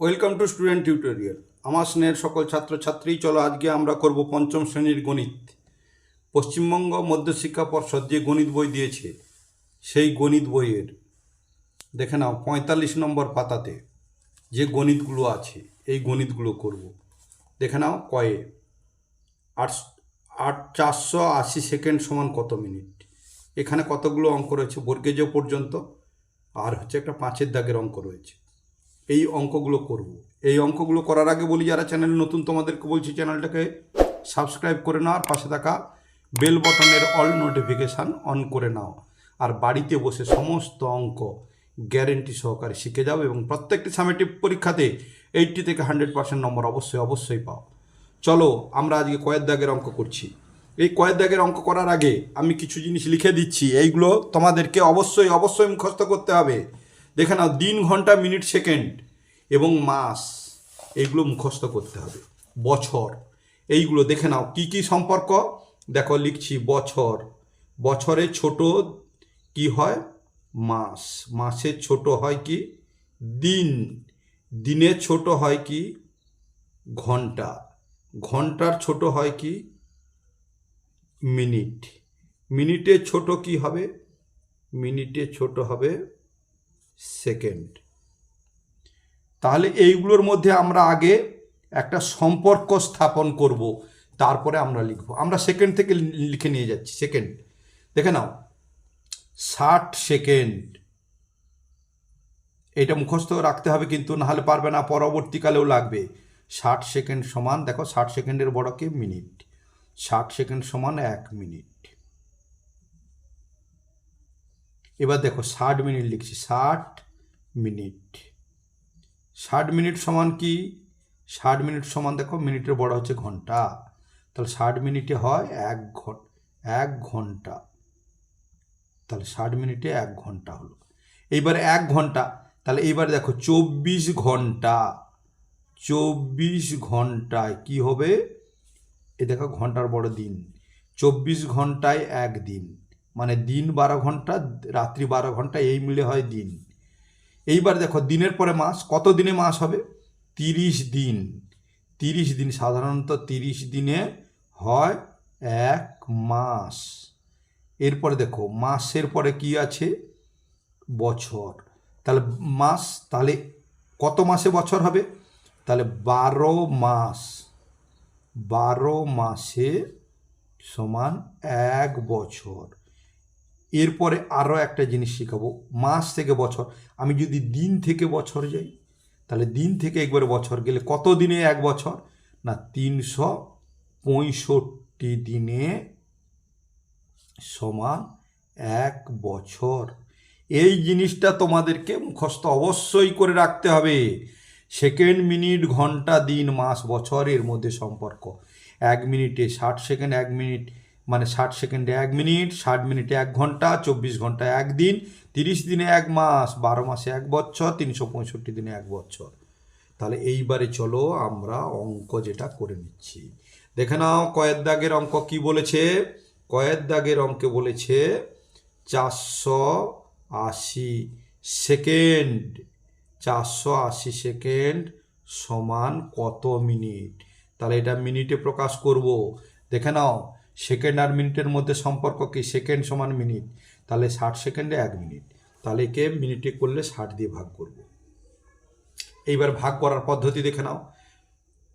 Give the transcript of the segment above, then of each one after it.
Welcome to student tutorial. আমার স্নেহের সকল ছাত্রছাত্রী, চলো আজকে আমরা করব পঞ্চম শ্রেণির গণিত। পশ্চিমবঙ্গ মধ্যশিক্ষা পর্ষদ যে গণিত বই দিয়েছে, সেই গণিত বইয়ের, দেখে নাও, পঁয়তাল্লিশ নম্বর পাতাতে যে গণিতগুলো আছে, এই গণিতগুলো করব। দেখে নাও, কয়ে, আট আট চারশো আশি সেকেন্ড সমান কত মিনিট? এখানে কতগুলো অঙ্ক রয়েছে? বর্গেজ পর্যন্ত, আর হচ্ছে একটা পাঁচের দাগের অঙ্ক রয়েছে। এই অঙ্কগুলো করব। এই অঙ্কগুলো করার আগে বলি, যারা চ্যানেল নতুন, তোমাদেরকে বলছি চ্যানেলটাকে সাবস্ক্রাইব করে নাও আর পাশে থাকা বেল বটনের অল নোটিফিকেশান অন করে নাও। আর বাড়িতে বসে সমস্ত অঙ্ক গ্যারেন্টি সহকারে শিখে যাও এবং প্রত্যেকটি সামেটিভ পরীক্ষাতে এইটটি থেকে হান্ড্রেড পার্সেন্ট নম্বর অবশ্যই অবশ্যই পাও। চলো, আমরা আজকে কয়েক দাগের অঙ্ক করছি। এই কয়েক দাগের অঙ্ক করার আগে আমি কিছু জিনিস লিখে দিচ্ছি। এইগুলো তোমাদেরকে অবশ্যই অবশ্যই মুখস্থ করতে হবে। দেখে নাও, দিন, ঘণ্টা, মিনিট, সেকেন্ড। এবং মাস, এইগুলো মুখস্থ করতে হবে। বছর, এইগুলো দেখে নাও। কি কি সম্পর্ক? দেখো, লিখছি বছর। বছরে ছোট কি হয়? মাস। মাসে ছোট হয় কি? দিন। দিনে ছোট হয় কি? ঘণ্টা। ঘণ্টার ছোট হয় কি? মিনিট। মিনিটে ছোট কি হবে? মিনিটে ছোট হবে সেকেন্ড। তাহলে এইগুলোর মধ্যে আমরা আগে একটা সম্পর্ক স্থাপন করব, তারপরে আমরা লিখব। আমরা সেকেন্ড থেকে লিখে নিয়ে যাচ্ছি সেকেন্ড দেখে নাও। ষাট সেকেন্ড এটা মুখস্থ রাখতে হবে কিন্তু, নাহলে পারবে না, পরবর্তীকালেও লাগবে। ষাট সেকেন্ড সমান, দেখো ষাট সেকেন্ডের বড় কি? মিনিট। ষাট সেকেন্ড সমান এক মিনিট। এবার দেখো, ষাট মিনিট লিখছি, ষাট মিনিট। ষাট মিনিট সমান কি? ষাট মিনিট সমান দেখো, মিনিটের বড় হচ্ছে ঘণ্টা। তাহলে ষাট মিনিটে হয় এক ঘন এক ঘণ্টা। তাহলে ষাট মিনিটে এক ঘণ্টা হলো। এইবার এক ঘণ্টা, তাহলে এইবার দেখো, চব্বিশ ঘণ্টা। চব্বিশ ঘন্টায় কি হবে? এ দেখো, ঘণ্টার বড় দিন। চব্বিশ ঘন্টায় এক দিন। মানে দিন বারো ঘণ্টা, রাত্রি বারো ঘণ্টা, এই মিলে হয় দিন। এইবার দেখো, দিনের পরে মাস, কত দিনে মাস হবে? তিরিশ দিন। তিরিশ দিন, সাধারণত তিরিশ দিনে হয় এক মাস। এরপরে দেখো, মাসের পরে কি আছে? বছর। তাহলে মাস, তাহলে কত মাসে বছর হবে? তাহলে বারো মাস। বারো মাসে সমান এক বছর। এরপরে আরও একটা জিনিস শেখাবো, মাস থেকে বছর। আমি যদি দিন থেকে বছর যাই, তাহলে দিন থেকে একবার বছর গেলে কত দিনে এক বছর? না, তিনশো পঁয়ষট্টি দিনে সমান এক বছর। এই জিনিসটা তোমাদেরকে মুখস্থ অবশ্যই করে রাখতে হবে। সেকেন্ড মিনিট, ঘণ্টা, দিন, মাস বছর এর মধ্যে সম্পর্ক। এক মিনিটে ষাট সেকেন্ড, এক মিনিট মানে ষাট সেকেন্ডে এক মিনিট, ষাট মিনিটে এক ঘণ্টা, চব্বিশ ঘণ্টা এক দিন, তিরিশ দিনে এক মাস, বারো মাসে এক বছর, তিনশো পঁয়ষট্টি দিনে এক বছর। তাহলে এইবারে চলো আমরা অঙ্ক যেটা করে নিচ্ছি। দেখে নাও কয়ের দাগের অঙ্ক কি বলেছে? কয়ের দাগের অঙ্কে বলেছে চারশো আশি সেকেন্ড। চারশো আশি সেকেন্ড সমান কত মিনিট? তাহলে এটা মিনিটে প্রকাশ করব। দেখে নাও সেকেন্ড আর মিনিটের মধ্যে সম্পর্ক কি? সেকেন্ড সমান মিনিট। তাহলে ষাট সেকেন্ডে এক মিনিট। তাহলে একে মিনিটে করলে ষাট দিয়ে ভাগ করব। এইবার ভাগ করার পদ্ধতি দেখে নাও।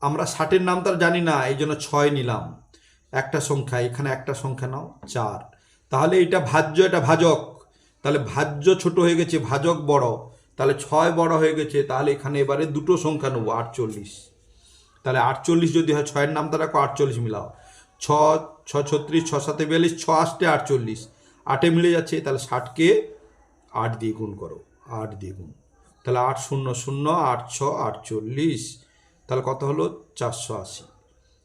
আমরা ষাটের নাম তার জানি না, এই জন্য ছয় নিলাম। একটা সংখ্যা, এখানে একটা সংখ্যা নাও, চার। তাহলে এটা ভাজ্য, এটা ভাজক। তাহলে ভাজ্য ছোট হয়ে গেছে, ভাজক বড়। তাহলে ছয় বড় হয়ে গেছে, তাহলে এখানে এবারে দুটো সংখ্যা নেব, আটচল্লিশ। তাহলে আটচল্লিশ যদি হয়, ছয়ের নাম রাখো, আটচল্লিশ মিলাও। ছ ছ ছত্রিশ ছ সাতে বিয়াল্লিশ ছ আষ্টে আটচল্লিশ। আটে মিলে যাচ্ছে, তাহলে ষাটকে আট দিয়ে গুণ করো, আট দিয়ে গুণ। তাহলে আট শূন্য শূন্য, আট ছ আটচল্লিশ, তাহলে কত হলো? চারশো আশি।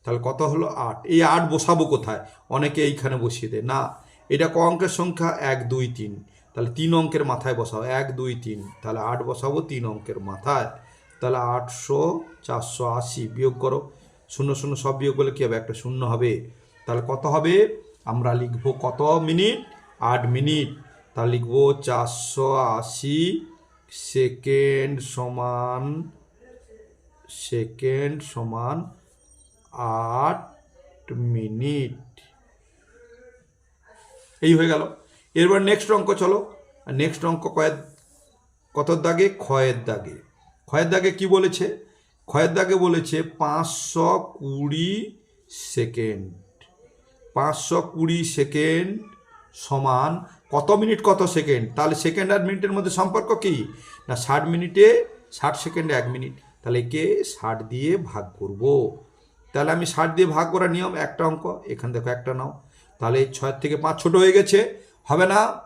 তাহলে কত হলো? আট। এই আট বসাবো কোথায়? অনেকে এইখানে বসিয়ে দেয়, না, এটা ক অঙ্কের সংখ্যা? এক, দুই, তিন। তাহলে তিন অঙ্কের মাথায় বসাও, এক, দুই, তিন। তাহলে আট বসাবো তিন অঙ্কের মাথায়। তাহলে আটশো চারশো আশি বিয়োগ করো, শূন্য শূন্য সব বিয়োগ করলে কী হবে? একটা শূন্য হবে। তাহলে কত হবে? আমরা লিখব কত? মিনিট? আট মিনিট। তাহলে লিখব চারশো আশি সেকেন্ড সমান সেকেন্ড সমান আট মিনিট। এই হয়ে গেল। এরবার নেক্সট অঙ্ক চলো। নেক্সট অঙ্ক কয়েক কত দাগে? ক্ষয়ের দাগে। ক্ষয়ের দাগে কি বলেছে? ক্ষয়ের দাগে বলেছে পাঁচশো কুড়ি সেকেন্ড। পাঁচশো কুড়ি সেকেন্ড সমান কত মিনিট কত সেকেন্ড? তাহলে সেকেন্ড আর মিনিটের মধ্যে সম্পর্ক কি? না, ষাট মিনিটে ষাট সেকেন্ডে এক মিনিট। তাহলে একে ষাট দিয়ে ভাগ করব। তাহলে আমি ষাট দিয়ে ভাগ করার নিয়ম একটা অঙ্ক, এখান দেখো একটা নাও। তাহলে ছয়ের থেকে পাঁচ ছোট হয়ে গেছে। হবে না?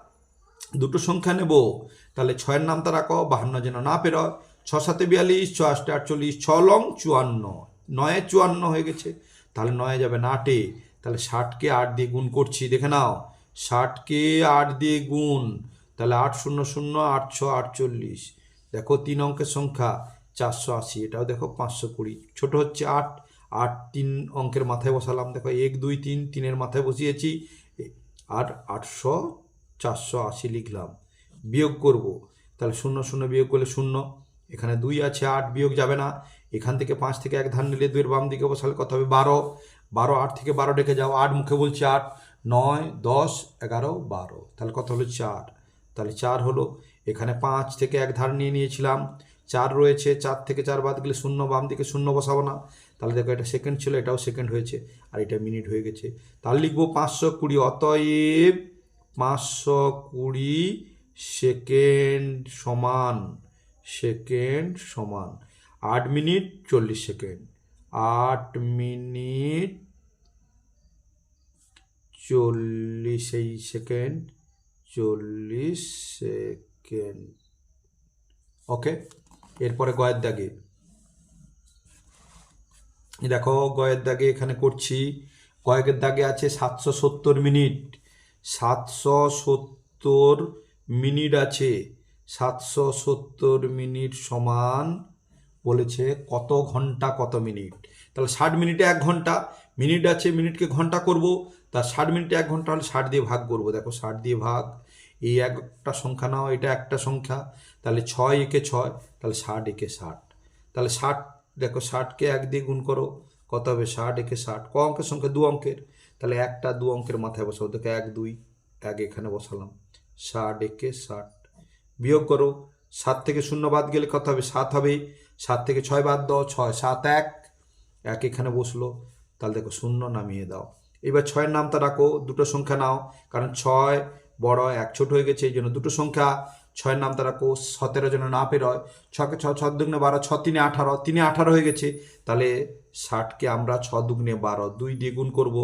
দুটো সংখ্যা নেব। তাহলে ছয়ের নাম নামটা রাখো, বাহান্ন যেন না পেরোয়। ছ সাতে বিয়াল্লিশ, ছ আটটা আটচল্লিশ, ছ লং চুয়ান্ন। নয়ে চুয়ান্ন হয়ে গেছে। তাহলে নয়ে যাবে না আটে। তাহলে ষাটকে আট দিয়ে গুণ করছি, দেখে নাও। ষাটকে আট দিয়ে গুণ, তাহলে আট শূন্য শূন্য আটশো আটচল্লিশ দেখো তিন অঙ্কের সংখ্যা, চারশো আশি, এটাও দেখো পাঁচশো কুড়ি। ছোটো হচ্ছে আট আট তিন অঙ্কের মাথায় বসালাম। দেখো এক, দুই, তিন, তিনের মাথায় বসিয়েছি। আর আটশো চারশো আশি লিখলাম। বিয়োগ করব, তাহলে শূন্য শূন্য বিয়োগ করলে শূন্য। এখানে দুই আছে, আট বিয়োগ যাবে না। এখান থেকে পাঁচ থেকে এক ধান নিলে দুইয়ের বাম দিকে বসালে কত হবে? বারো। বারো আট থেকে বারো ডেকে যাও, আট মুখে বলছি আট, নয়, দশ, এগারো, বারো। তাহলে কত হলো চার? তাহলে চার হলো, এখানে পাঁচ থেকে এক ধার নিয়ে নিয়েছিলাম, চার রয়েছে, চার থেকে চার বাদ গেলে শূন্য, বাম দিকে শূন্য বসাবো না। তাহলে দেখো এটা সেকেন্ড ছিল, এটাও সেকেন্ড হয়েছে, আর এটা মিনিট হয়ে গেছে। তাহলে লিখব পাঁচশো কুড়ি, অতএব পাঁচশো কুড়ি সেকেন্ড সমান সেকেন্ড সমান, আট মিনিট চল্লিশ সেকেন্ড আট মিনিট চল্লিশ সেকেন্ড চল্লিশ সেকেন্ড। ওকে, এরপরে গয়ের দাগে। দেখো, গয়ের দাগে এখানে করছি। গয়ের দাগে আছে সাতশো সত্তর মিনিট। সাতশো সত্তর মিনিট আছে। সাতশো সত্তর মিনিট সমান বলেছে কত ঘণ্টা, কত মিনিট? তাহলে ষাট মিনিটে এক ঘণ্টা, মিনিট আছে, মিনিটকে ঘণ্টা করব। তা ষাট মিনিটে এক ঘণ্টা হলে ষাট দিয়ে ভাগ করব। দেখো ষাট দিয়ে ভাগ, এই একটা সংখ্যা নাও, এটা একটা সংখ্যা। তাহলে ছয় একে ছয়, তাহলে ষাট একে ষাট। তাহলে ষাট, দেখো ষাটকে এক দিয়ে গুণ করো, কত হবে? ষাট একে ষাট। ক অঙ্কের সংখ্যা? দু অঙ্কের। তাহলে একটা দু অঙ্কের মাথায় বসাবো দেখো এক, দুই, এক এখানে বসালাম। ষাট একে ষাট। বিয়োগ করো। সাত থেকে শূন্য বাদ গেলে কত হবে? সাত হবে। সাত থেকে ছয় বাদ দাও, ছয়, সাত, এক এক এখানে বসল। তাহলে দেখো শূন্য নামিয়ে দাও। এবার ছয়ের নামটা রাখো, দুটো সংখ্যা নাও, কারণ ছয় বড়, এক ছোট হয়ে গেছে, এই জন্য দুটো সংখ্যা। ছয়ের নামটা রাখো, সতেরো যেন না পেরোয়। ছকে ছ ছ দুগ্নে বারো, ছ তিনে আঠারো তিনে আঠারো হয়ে গেছে। তাহলে ষাটকে আমরা ছ দুগ্নে বারো, দুই দিয়ে গুণ করব।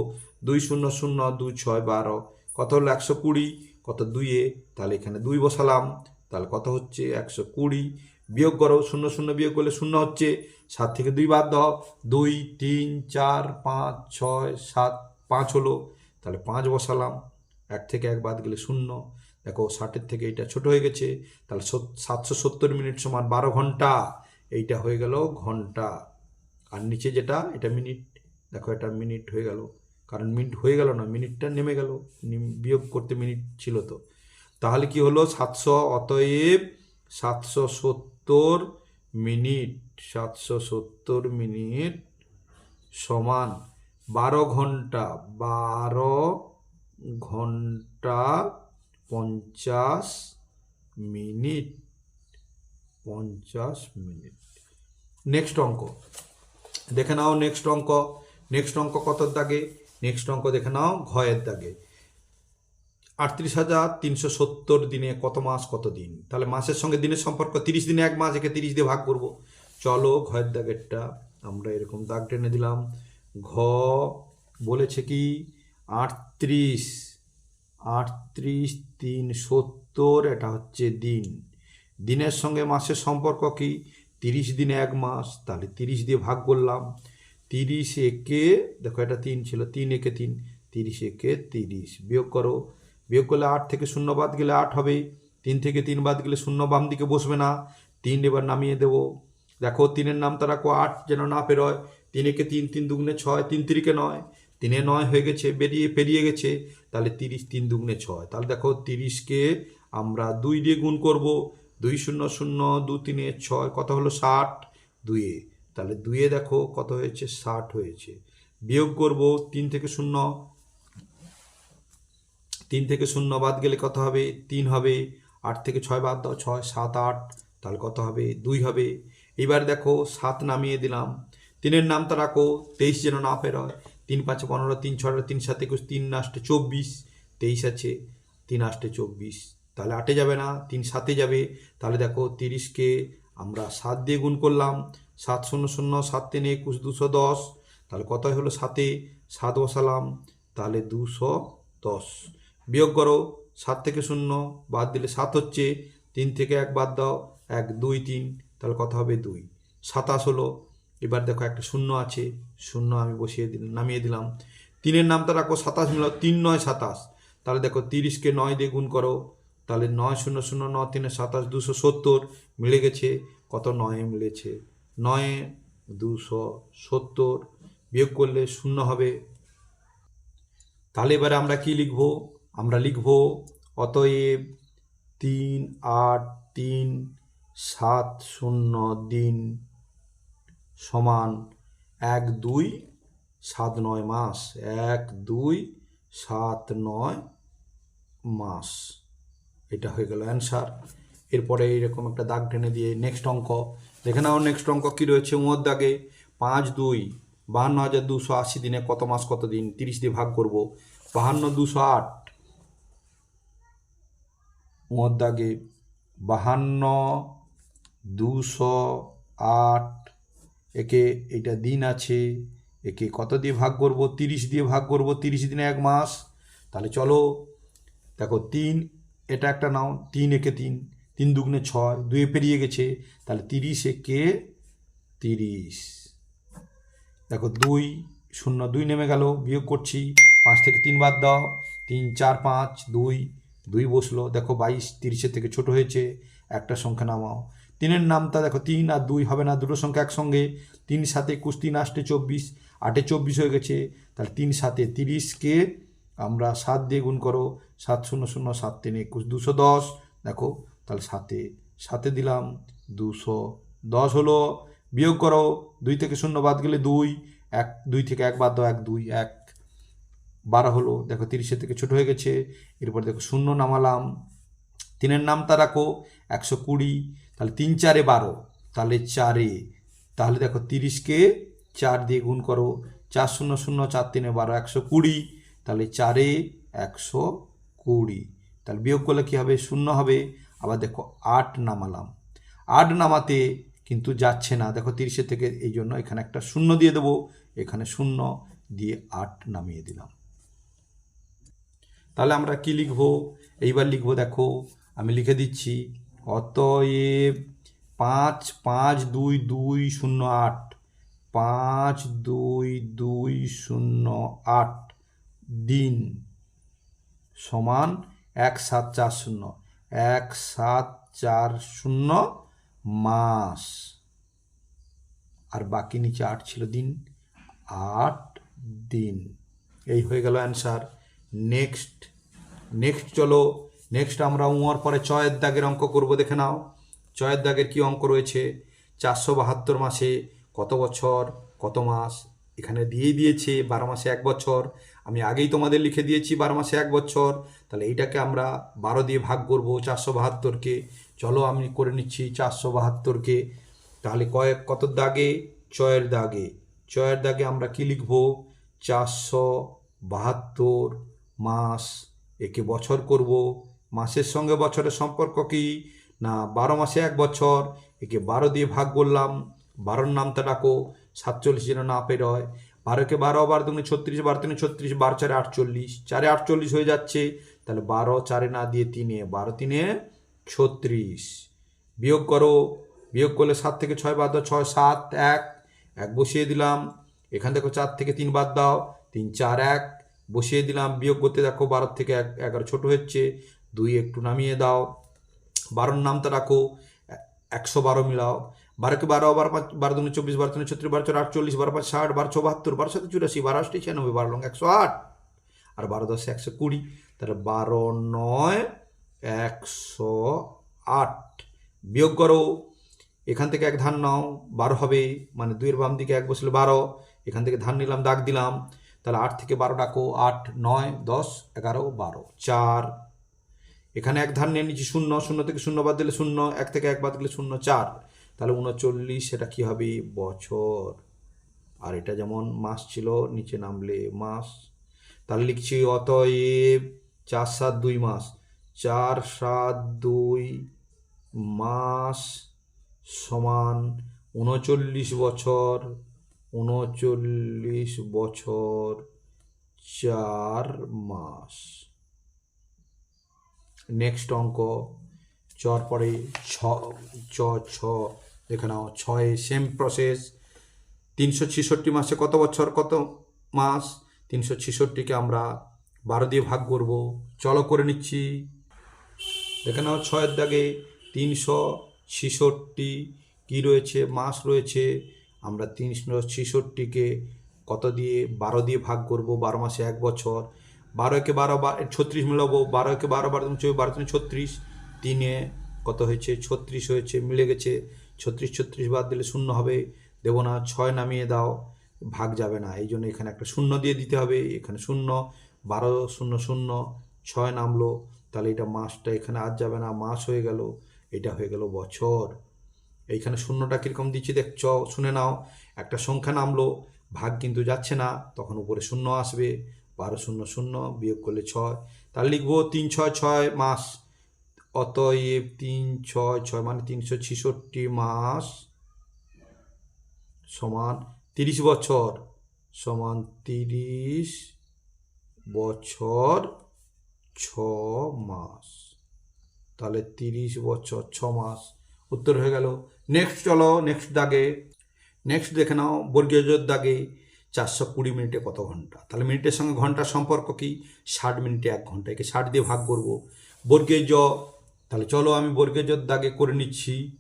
দুই শূন্য শূন্য, দুই ছয় বারো। কত হলো একশো কুড়ি? কত দুইয়ে? তাহলে এখানে দুই বসালাম। তাহলে কত হচ্ছে? একশো কুড়ি। বিয়োগ করো, শূন্য শূন্য বিয়োগ করলে শূন্য হচ্ছে। সাত থেকে দুই বাদ দাও। দুই, তিন, চার, পাঁচ, ছয়, সাত, পাঁচ হলো। তাহলে পাঁচ বসালাম। এক থেকে এক বাদ গেলে শূন্য। দেখো ষাটের থেকে এইটা ছোট হয়ে গেছে। তাহলে সাতশো সত্তর মিনিট সমান বারো ঘণ্টা। এইটা হয়ে গেল ঘণ্টা। আর নিচে যেটা, এটা মিনিট। দেখো এটা মিনিট হয়ে গেল। কারণ মিনিট হয়ে গেল না, মিনিটটা নেমে গেল। বিয়োগ করতে মিনিট ছিল তো। তাহলে কি হলো? সাতশো, অতএব সাতশো সত্তর মিনিট, সাতশো সত্তর মিনিট সমান বারো ঘণ্টা বারো ঘণ্টা পঞ্চাশ মিনিট পঞ্চাশ মিনিট। নেক্সট অঙ্ক। দেখে নাও নেক্সট অঙ্ক। নেক্সট অঙ্ক কত দাগে? নেক্সট অঙ্ক দেখে নাও, ঘয়ের দাগে। আটত্রিশ হাজার তিনশো সত্তর দিনে কত মাস, কত দিন? তাহলে মাসের সঙ্গে দিনের সম্পর্ক তিরিশ দিনে এক মাস, একে তিরিশ দিয়ে ভাগ করব। চলো, ঘয়ের দাগেরটা, আমরা এরকম দাগ টেনে দিলাম। ঘ বলেছে কি? আটত্রিশ আটত্রিশ, তিন, সত্তর, এটা হচ্ছে দিন। দিনের সঙ্গে মাসের সম্পর্ক কি? তিরিশ দিনে এক মাস, তাহলে তিরিশ দিয়ে ভাগ করলাম। তিরিশ একে, দেখো এটা তিন ছিল, তিন একে তিন, তিরিশ একে তিরিশ। বিয়োগ করো বিয়োগ করলে আট থেকে শূন্য বাদ গেলে আট হবে। তিন থেকে তিন বাদ গেলে শূন্য বাম দিকে বসবে না। তিন এবার নামিয়ে দেব। দেখো, তিনের নাম তারা কো আট যেন না পেরোয়। তিনেকে তিন তিন দুগুণে ছয়, তিন তিরিকে নয়। তিনে নয় হয়ে গেছে, বেরিয়ে পেরিয়ে গেছে। তাহলে তিরিশ, তিন দুগুণে ছয়। তাহলে দেখো, তিরিশকে আমরা দুই দিয়ে গুণ করব। দুই শূন্য শূন্য, দু তিনে ছয়, কত হলো ষাট? দুইয়ে তাহলে দুইয়ে দেখো, কত হয়েছে? ষাট হয়েছে। বিয়োগ করব তিন থেকে শূন্য তিন থেকে শূন্য বাদ গেলে কত হবে? তিন হবে। আট থেকে ছয় বাদ দাও, ছয়, সাত, আট, তাহলে কত হবে? দুই হবে। এবার দেখো, সাত নামিয়ে দিলাম। তিনের নাম নামটা রাখো, তেইশ যেন না ফেরয় তিন পাঁচে পনেরো, তিন ছয় তিন, সাত একুশ, তিন আষ্টে চব্বিশ, তেইশ আছে, তিন আষ্টে চব্বিশ। তাহলে আটে যাবে না, তিন সাতে যাবে। তাহলে দেখো, তিরিশকে আমরা সাত দিয়ে গুণ করলাম। সাত শূন্য শূন্য, সাত তিন একুশ, দুশো দশ। তাহলে কত হলো সাতে? সাত বসালাম, তাহলে দুশো দশ। বিয়োগ করো, সাত থেকে শূন্য বাদ দিলে সাত হচ্ছে, তিন থেকে এক বাদ দাও, এক, দুই, তিন, তাহলে কত হবে দুই। সাতাশ হলো, এবার দেখো একটা শূন্য আছে, শূন্য আমি বসিয়ে দিলাম নামিয়ে দিলাম। তিনের নামটা রাখো সাতাশ মিলাও, তিন নয় সাতাশ। তাহলে দেখো তিরিশকে নয় দিয়ে গুণ করো, তাহলে নয় শূন্য শূন্য ন তিনে সাতাশ দুশো সত্তর মিলে গেছে, কত নয়ে মিলেছে? নয়ে দুশো সত্তর, বিয়োগ করলে শূন্য হবে। তাহলে এবারে আমরা কি লিখব? আমরা লিখব অতএব তিন আট তিন সাত শূন্য দিন সমান এক দুই সাত নয় মাস। এক দুই সাত নয় মাস। এটা হয়ে গেল অ্যান্সার এরপরে এরকম একটা দাগ টেনে দিয়ে নেক্সট অঙ্ক। দেখে নাও নেক্সট অঙ্ক কী রয়েছে উমর দাগে। পাঁচ দুই বাহান্ন হাজার দুশো আশি দিনে কত মাস কত দিন? তিরিশ দিয়ে ভাগ করব। বাহান্ন দুশো আট উমর দাগে বাহান্ন, দুশো আট, একে এটা দিন আছে, একে কত দিয়ে ভাগ করব? তিরিশ দিয়ে ভাগ করব, তিরিশ দিনে এক মাস। তাহলে চলো, দেখো তিন, এটা একটা নাও, তিন একে তিন তিন দুগুণে ছয়, দুয়ে পেরিয়ে গেছে, তাহলে তিরিশ একে তিরিশ। দেখো দুই, শূন্য দুই নেমে গেল, বিয়োগ করছি, পাঁচ থেকে তিন বাদ দাও, তিন, চার, পাঁচ, দুই দুই বসল। দেখো বাইশ, তিরিশের থেকে ছোট হয়েছে, একটা সংখ্যা নামাও। তিনের নামটা দেখো, তিন আর দুই হবে না, দুটো সংখ্যা একসঙ্গে। তিন সাতে একুশ, তিন আষ্টে চব্বিশ, আটে চব্বিশ হয়ে গেছে। তাহলে তিন সাতে তিরিশকে আমরা সাত দিয়ে গুণ করো, সাত শূন্য শূন্য, সাত তিন একুশ, দুশো দশ। দেখো, তাহলে সাতে সাতে দিলাম, দুশো দশ হলো। বিয়োগ করো, দুই থেকে শূন্য বাদ গেলে দুই, এক, দুই থেকে এক বাদ দাও, এক, দুই, এক। বারো হলো, দেখো তিরিশের থেকে ছোট হয়ে গেছে, এরপর দেখো শূন্য নামালাম, তিনের নামটা রাখো, একশো কুড়ি, তাহলে তিন চারে বারো, তাহলে চারে, তাহলে দেখো তিরিশকে চার দিয়ে গুণ করো, চার শূন্য শূন্য, চার তিনে বারো, একশো কুড়ি, তাহলে চারে একশো কুড়ি, তাহলে বিয়োগ করলে কী হবে? শূন্য হবে, আবার দেখো আট নামালাম, আট নামাতে কিন্তু যাচ্ছে না, দেখো তিরিশের থেকে এই জন্য এখানে একটা শূন্য দিয়ে দেবো, এখানে শূন্য দিয়ে আট নামিয়ে দিলাম। তাহলে আমরা কি লিখব? এইবার লিখব, দেখো, আমি লিখে দিচ্ছি, অতএব পাঁচ পাঁচ, দুই দুই, শূন্য, আট। পাঁচ, দুই দুই, শূন্য, আট। দিন সমান এক সাত চার শূন্য। এক সাত চার শূন্য মাস। আর বাকি নিচে আট ছিল দিন। আট দিন। এই হয়ে গেল অ্যান্সার নেক্সট নেক্সট চলো নেক্সট আমরা উঁয়ার পরে চয়ের দাগের অঙ্ক করব, দেখে নাও। চয়ের দাগের কি অঙ্ক রয়েছে? চারশো বাহাত্তর মাসে কত বছর, কত মাস? এখানে দিয়ে দিয়েছে বারো মাসে এক বছর। আমি আগেই তোমাদের লিখে দিয়েছি বারো মাসে এক বছর। তাহলে এইটাকে আমরা বারো দিয়ে ভাগ করব চারশো বাহাত্তরকে। চলো আমি করে নিচ্ছি চারশো বাহাত্তরকে। তাহলে কয়েক, কত দাগে? চয়ের দাগে। চয়ের দাগে আমরা কি লিখব? চারশো বাহাত্তর মাস, একে বছর করব। মাসের সঙ্গে বছরের সম্পর্ক কি? না, বারো মাসে এক বছর, একে বারো দিয়ে ভাগ করলাম। বারোর নামটা ডাকো, সাতচল্লিশ যেন না পেরোয়। বারোকে বারো বারো তুমি ছত্রিশ, বারো তিনে ছত্রিশ, বারো চারে আটচল্লিশ। চারে আটচল্লিশ হয়ে যাচ্ছে, তাহলে বারো চারে না দিয়ে তিনে, বারো তিনে ছত্রিশ। বিয়োগ করো, বিয়োগ করলে সাত থেকে ছয় বাদ দাও, ছয়, সাত, এক এক বসিয়ে দিলাম। এখান থেকে চার থেকে তিন বাদ দাও, তিন, চার, এক বসিয়ে দিলাম, বিয়োগ করতে দেখো বারো থেকে এক, এগারো ছোটো হচ্ছে, দুই একটু নামিয়ে দাও, বারোর নামটা রাখো, একশো বারো মিলাও, বারোকে বারো বারো পাঁচ, বারো দুগুণে চব্বিশ, বারো তিনে ছত্রিশ, বারো চার আটচল্লিশ, বারো পাঁচ ষাট, বারো ছ বাহাত্তর, বারো সাথে চুরাশি, বারো আটটি ছিয়ানব্বই, বারো লং একশো আট, আর বারো দশে একশো কুড়ি, তাহলে বারো নয় একশো আট, বিয়োগ করো, এখান থেকে এক ধান নাও, বারো হবে মানে দুইয়ের বাম দিকে এক বসলে বারো, এখান থেকে ধান নিলাম, দাগ দিলাম তাহলে আট থেকে বারো ডাকো, আট, নয়, দশ, এগারো, বারো, চার। এখানে এক ধান নিয়ে নিচ্ছি শূন্য শূন্য থেকে শূন্য বাদ দিলে শূন্য, এক থেকে এক বাদ দিলে শূন্য, চার। তাহলে উনচল্লিশ সেটা কি হবে? বছর। আর এটা যেমন মাস ছিল, নিচে নামলে মাস। তাহলে লিখছি অতএব চার সাত দুই মাস। চার সাত দুই মাস সমান উনচল্লিশ বছর উনচল্লিশ বছর চার মাস। নেক্সট অঙ্ক চর পরে ছ, চ, ছ, দেখে নাও। ছয় সেম প্রসেস তিনশো ছেষট্টি মাসে কত বছর, কত মাস? তিনশো ছেষট্টিকে আমরা বারো দিয়ে ভাগ করব। চলো করে নিচ্ছি। দেখে নাও ছয়ের দাগে তিনশো ছেষট্টি কী রয়েছে, মাস রয়েছে? আমরা তিনশো ছেষট্টিকে কত দিয়ে বারো দিয়ে ভাগ করব? বারো মাসে এক বছর। বারো একে বারো ছত্রিশ মিলাবো। বারো একে বারো বারো তুমি বারো তিন ছত্রিশ। তিনে কত হয়েছে? ছত্রিশ হয়েছে, মিলে গেছে। ছত্রিশ ছত্রিশ বাদ দিলে শূন্য হবে। দেবো না, ছয় নামিয়ে দাও। ভাগ যাবে না। এই জন্য এখানে একটা শূন্য দিয়ে দিতে হবে। এখানে শূন্য, বারো শূন্য শূন্য, ছয় নামলো। তাহলে এটা মাসটা এখানে আর যাবে না। মাস হয়ে গেল। এটা হয়ে গেল বছর। এইখানে শূন্যটা কীরকম দিচ্ছি দেখছ শুনে নাও। একটা সংখ্যা নামলো, ভাগ কিন্তু যাচ্ছে না, তখন উপরে শূন্য আসবে, বারো শূন্য শূন্য, বিয়োগ করলে ছয়। তাহলে লিখব তিন, ছয় ছয় মাস, অতএব তিন, ছয় ছয় মানে তিনশো ছেষট্টি মাস সমান তিরিশ বছর, সমান তিরিশ বছর ছ মাস। তাহলে তিরিশ বছর ছ মাস, উত্তর হয়ে গেল। নেক্সট চলো নেক্সট দাগে। নেক্সট দেখে নাও, বর্গীয়জোর দাগে চারশো কুড়ি মিনিটে কত ঘণ্টা? তাহলে মিনিটের সঙ্গে ঘণ্টার সম্পর্ক কি? ষাট মিনিটে এক ঘণ্টা, একে ষাট দিয়ে ভাগ করব। বর্গীয় জ তাহলে চলো আমি বর্গীয় দাগে করে নিচ্ছি।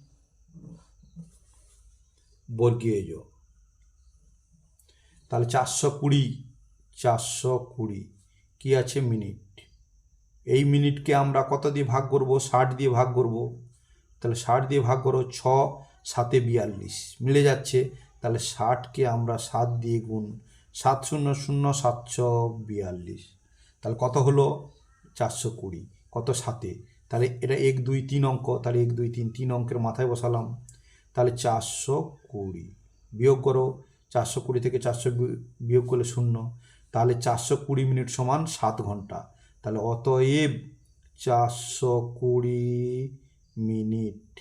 বর্গীয় জ তাহলে চারশো কুড়ি চারশো কুড়ি। কী আছে? মিনিট। এই মিনিটকে আমরা কত দিয়ে ভাগ করব? ষাট দিয়ে ভাগ করব। তাহলে ষাট দিয়ে ভাগ করো ছ, সাতে বিয়াল্লিশ। মিলে যাচ্ছে, তাহলে ষাটকে আমরা সাত দিয়ে গুণ, সাত শূন্য শূন্য সাতশো বিয়াল্লিশ। তাহলে কত হলো? চারশো কুড়ি। কত সাতে? তাহলে এটা এক, দুই, তিন অঙ্ক, তাহলে এক, দুই, তিন তিন অঙ্কের মাথায় বসালাম। তাহলে চারশো কুড়ি। বিয়োগ করো, চারশো কুড়ি থেকে চারশো বিয়োগ করলে শূন্য। তাহলে চারশো কুড়ি মিনিট সমান সাত ঘণ্টা। তাহলে অতএব চারশো কুড়ি মিনিট।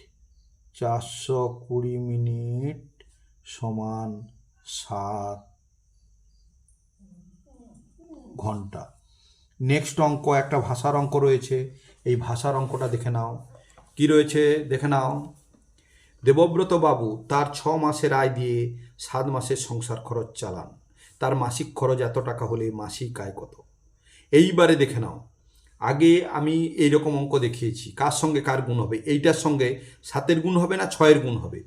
চারশো কুড়ি মিনিট সমান সাত ঘণ্টা। নেক্সট অঙ্ক, একটা ভাষার অঙ্ক রয়েছে। এই ভাষার অঙ্কটা দেখে নাও। কি রয়েছে? দেখে নাও। দেবব্রত বাবু তার ছ মাসের আয় দিয়ে সাত মাসের সংসার খরচ চালান। তার মাসিক খরচ এত টাকা হলে মাসিক আয় কত? এইবারে দেখে নাও। আগে আমি এইরকম অঙ্ক দেখিয়েছি, কার সঙ্গে কার গুণ হবে, এইটার সঙ্গে সাতের গুণ হবে না ছয়ের গুণ হবে?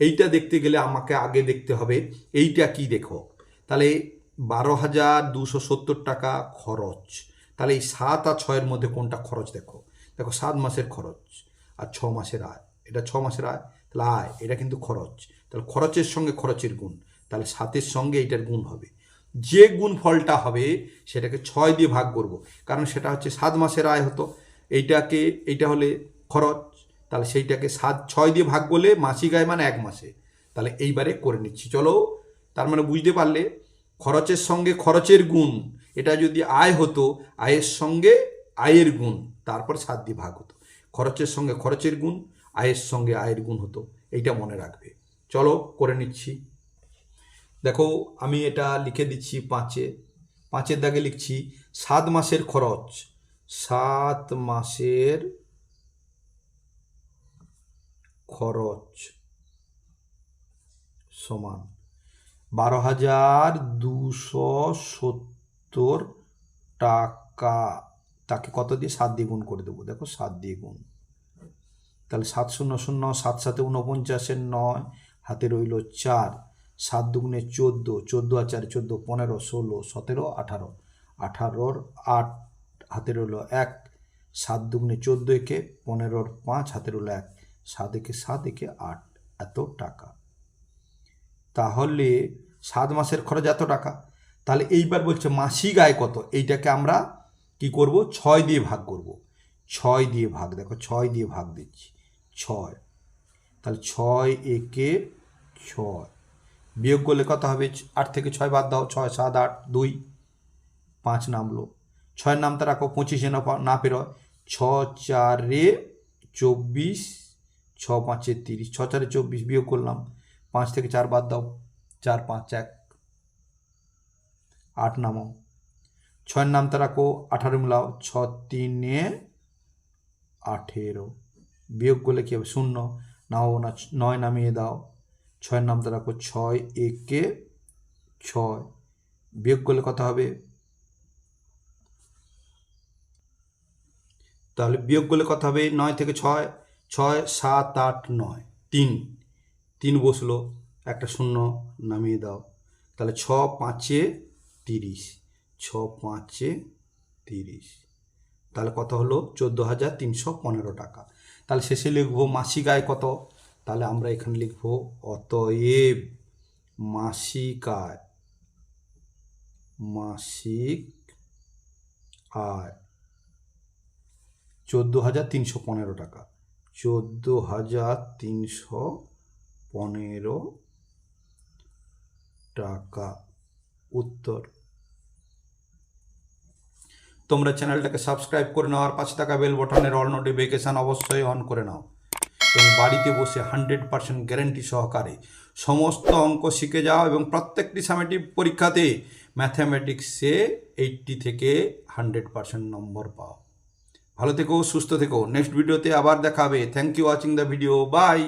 এইটা দেখতে গেলে আমাকে আগে দেখতে হবে, এইটা কি দেখো? তাহলে বারো হাজার দুশো সত্তর টাকা খরচ। তাহলে এই সাত আর ছয়ের মধ্যে কোনটা খরচ দেখো? দেখো সাত মাসের খরচ আর ছ মাসের আয়। এটা ছ মাসের আয়, তাহলে আয়, এটা কিন্তু খরচ। তাহলে খরচের সঙ্গে খরচের গুণ, তাহলে সাতের সঙ্গে এইটার গুণ হবে। যে গুণ ফলটা হবে, সেটাকে ছয় দিয়ে ভাগ করব। কারণ সেটা হচ্ছে সাত মাসের আয় হতো। এইটাকে, এইটা হলে খরচ। তাহলে সেইটাকে সাত, ছয় দিয়ে ভাগ করলে মাসিক আয় মানে এক মাসে। তাহলে এইবারে করে নিচ্ছি। চলো, তার মানে বুঝতে পারলে, খরচের সঙ্গে খরচের গুণ, এটা যদি আয় হতো, আয়ের সঙ্গে আয়ের গুণ, তারপর সাত দিয়ে ভাগ হতো। খরচের সঙ্গে খরচের গুণ, আয়ের সঙ্গে আয়ের গুণ হতো। এইটা মনে রাখবে। চলো, করে নিচ্ছি। দেখো, আমি এটা লিখে দিচ্ছি পাঁচে। পাঁচের দাগে লিখছি, সাত মাসের খরচ। সাত মাসের খরচ সমান বারো হাজার দুশো সত্তর টাকা। তাকে কত দিয়ে? সাত দিয়ে গুণ করে দেবো। দেখো, সাত দিয়ে গুণ। তাহলে সাত শূন্য শূন্য, সাত সাথে উনপঞ্চাশের নয়, হাতে রইল চার। সাত দুগুণে চোদ্দ চোদ্দ আর চার চোদ্দ, পনেরো, ষোলো, সতেরো, আঠারো। আঠারোর আট হাতে রইল এক, সাত দুগুণে চোদ্দ একে পনেরোর পাঁচ হাতে রইল এক, সাত একে সাত একে আট, এত টাকা। তাহলে সাত মাসের খরচ এত টাকা। তাহলে এইবার বলছে মাসিক আয় কত? এইটাকে আমরা কি করব? ছয় দিয়ে ভাগ করব। ছয় দিয়ে ভাগ, দেখো ছয় দিয়ে ভাগ দিচ্ছি। ছয়। তাহলে ছয় একে ছয়। বিয়োগ করলে কত হবে? আট থেকে ছয় বাদ দাও। ছয়, সাত, আট, দুই, পাঁচ নামলো। ছয়ের নাম নামটা রাখো, পঁচিশে না না পেরো। ছ চারে চব্বিশ, ছ পাঁচে তিরিশ। ছ চারে চব্বিশ বিয়োগ করলাম। পাঁচ থেকে চার বাদ দাও। চার, পাঁচ, এক। আট নামো ছয়ের নামটা রাখো, আঠারো মিলাও। ছ তিনে আঠেরো। বিয়োগ করলে কী হবে? শূন্য। নাও না, নয় নামিয়ে দাও। ছয়ের নামটা রাখো ছয় একে ছয়। বিয়োগ করলে কত হবে? তাহলে বিয়োগ করলে কত হবে? নয় থেকে ছয় ছয়, সাত, আট, নয়, তিন। তিন বসল, একটা শূন্য নামিয়ে দাও। তাহলে ছ, পাঁচে তিরিশ, ছ, পাঁচে তিরিশ। তাহলে কত হলো? চোদ্দ হাজার তিনশো পনেরো টাকা। তাহলে শেষে লিখব মাসিক আয় কত? তাহলে আমরা এখানে লিখব, অতএব মাসিক আয় মাসিক আয় চোদ্দ হাজার তিনশো পনেরো টাকা। চোদ্দ হাজার তিনশো পনেরো টাকা উত্তর। তোমরা চ্যানেলটাকে সাবস্ক্রাইব করে নাও আর পাশে থাকা বেল বটনের অল নোটিফিকেশান অবশ্যই অন করে নাও। এবং বাড়িতে বসে হান্ড্রেড পার্সেন্ট গ্যারেন্টি সহকারে সমস্ত অঙ্ক শিখে যাও এবং প্রত্যেকটি সামেটিভ পরীক্ষাতে ম্যাথামেটিক্সে এইটটি থেকে হান্ড্রেড পার্সেন্ট নম্বর পাও। ভালো থেকো, সুস্থ থেকো। নেক্সট ভিডিওতে আবার দেখাবে। Thank you watching the video bye